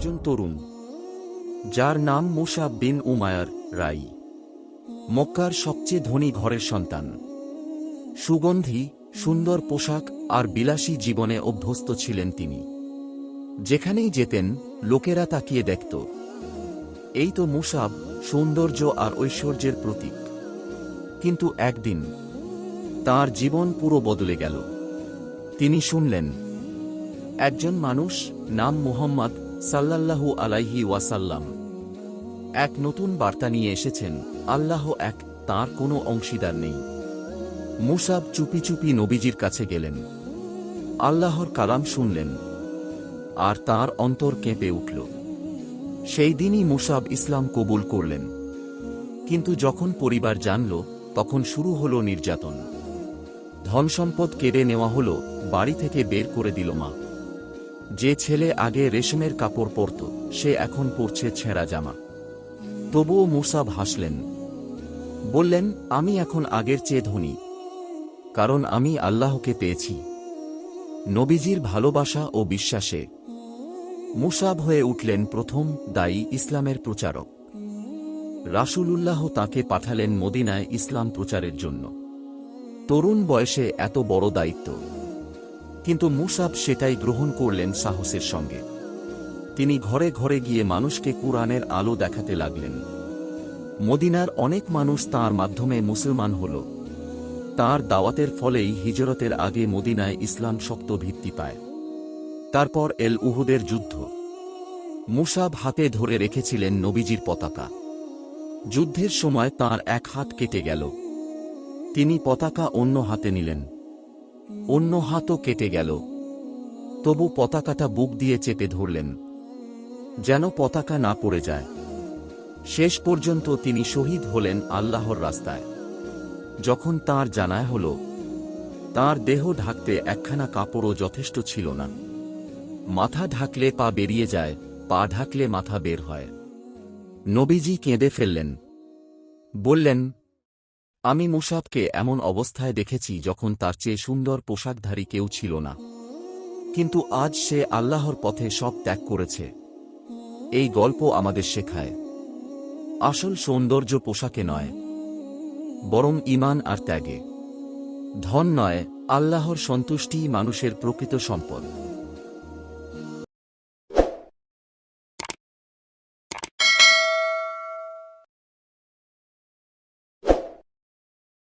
একজন তরুণ, যার নাম মুসাব বিন উমায়ার রাই, মক্কার সবচেয়ে ধনী ঘরের সন্তান। সুগন্ধি, সুন্দর পোশাক আর বিলাসী জীবনে অভ্যস্ত ছিলেন তিনি। যেখানেই যেতেন, লোকেরা তাকিয়ে দেখত। এই তো মুসাব সৌন্দর্য আর ঐশ্বর্যের প্রতীক। কিন্তু একদিন তার জীবন পুরো বদলে গেল। তিনি শুনলেন, একজন মানুষ নাম মুহাম্মদ সাল্লাল্লাহু আলাইহি ওয়াসাল্লাম। এক নতুন বার্তা নিয়ে এসেছেন, আল্লাহ এক, তার কোনো অংশীদার নেই। মুসাব চুপি চুপি নবীজির কাছে গেলেন। আল্লাহর কালাম শুনলেন, আর তার অন্তর কেঁপে উঠল। সেই দিনই মুসাব ইসলাম কবুল করলেন। কিন্তু যখন পরিবার জানল, তখন শুরু হল নির্যাতন। ধনসম্পদ কেড়ে নেওয়া হল, বাড়ি থেকে বের করে দিল মা। যে ছেলে আগে রেশমের কাপড় পরত, সে এখন পরছে ছেঁড়া জামা। তবুও মুসাব হাসলেন, বললেন, আমি এখন আগের চেয়ে ধনী, কারণ আমি আল্লাহকে পেয়েছি, নবীজির ভালোবাসা ও বিশ্বাসে। মুসাব হয়ে উঠলেন প্রথম দায়ী ইসলামের প্রচারক। রাসূলুল্লাহ তাকে পাঠালেন মদিনায় ইসলাম প্রচারের জন্য। তরুণ বয়সে এত বড় দায়িত্ব কিন্তু মুসাব সেটাই গ্রহণ করলেন সাহসের সঙ্গে। তিনি ঘরে ঘরে গিয়ে মানুষকে কুরআনের আলো দেখাতে লাগলেন। মদিনার অনেক মানুষ তার মাধ্যমে মুসলমান হল। তার দাওয়াতের ফলেই হিজরতের আগে মদিনায় ইসলাম শক্ত ভিত্তি পায়। তারপর এল উহুদের যুদ্ধ। মুসাব হাতে ধরে রেখেছিলেন নবীজির পতাকা। যুদ্ধের সময় তার এক হাত কেটে গেল। তিনি পতাকা অন্য হাতে নিলেন। অন্য হাতও কেটে গেল। তবু পতাকাটা বুক দিয়ে চেপে ধরলেন, যেন পতাকা না পড়ে যায়। শেষ পর্যন্ত তিনি শহীদ হলেন আল্লাহর রাস্তায়। যখন তার জানায় হল, তার দেহ ঢাকতে একখানা কাপড়ও যথেষ্ট ছিল না। মাথা ঢাকলে পা বেরিয়ে যায়, পা ঢাকলে মাথা বের হয়। নবীজি কেঁদে ফেললেন, বললেন আমি মুসাবকে এমন অবস্থায় দেখেছি যখন তার চেয়ে সুন্দর পোশাকধারী কেউ ছিল না। কিন্তু আজ সে আল্লাহর পথে সব ত্যাগ করেছে। এই গল্প আমাদের শেখায়। আসল সৌন্দর্য পোশাকে নয়, বরং ইমান আর ত্যাগে। ধন নয়, আল্লাহর সন্তুষ্টিই মানুষের প্রকৃত সম্পদ।